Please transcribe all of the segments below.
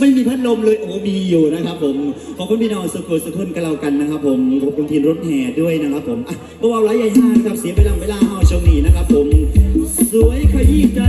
ไม่มีพัดลมเลยโอ้มีอยู่นะครับผมขอบคุณพี่น้องสุขุสุขุนกับเรากันนะครับผมขอบคุณทีมรถแห่ด้วยนะครับผมอะพวกเราไร้ยิ่ห้านครับเสียไปลังเวลาเอาชมนี้นะครับผม สวยขยี้ใจ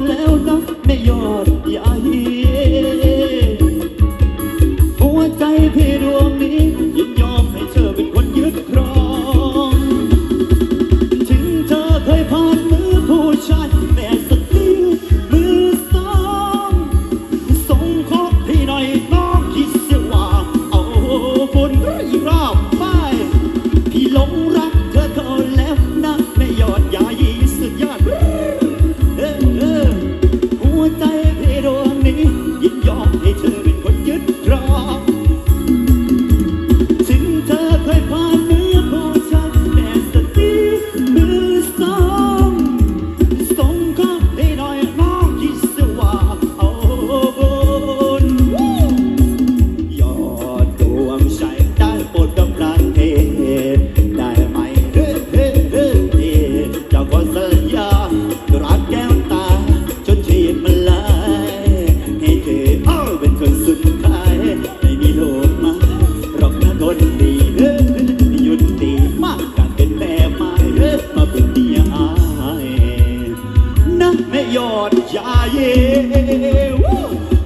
love.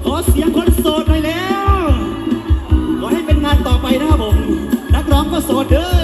ขอเสียงคนโสดหน่แล้ว ขอให้เป็นงานต่อไปนะครัมนักร้องก็โสดเด้อ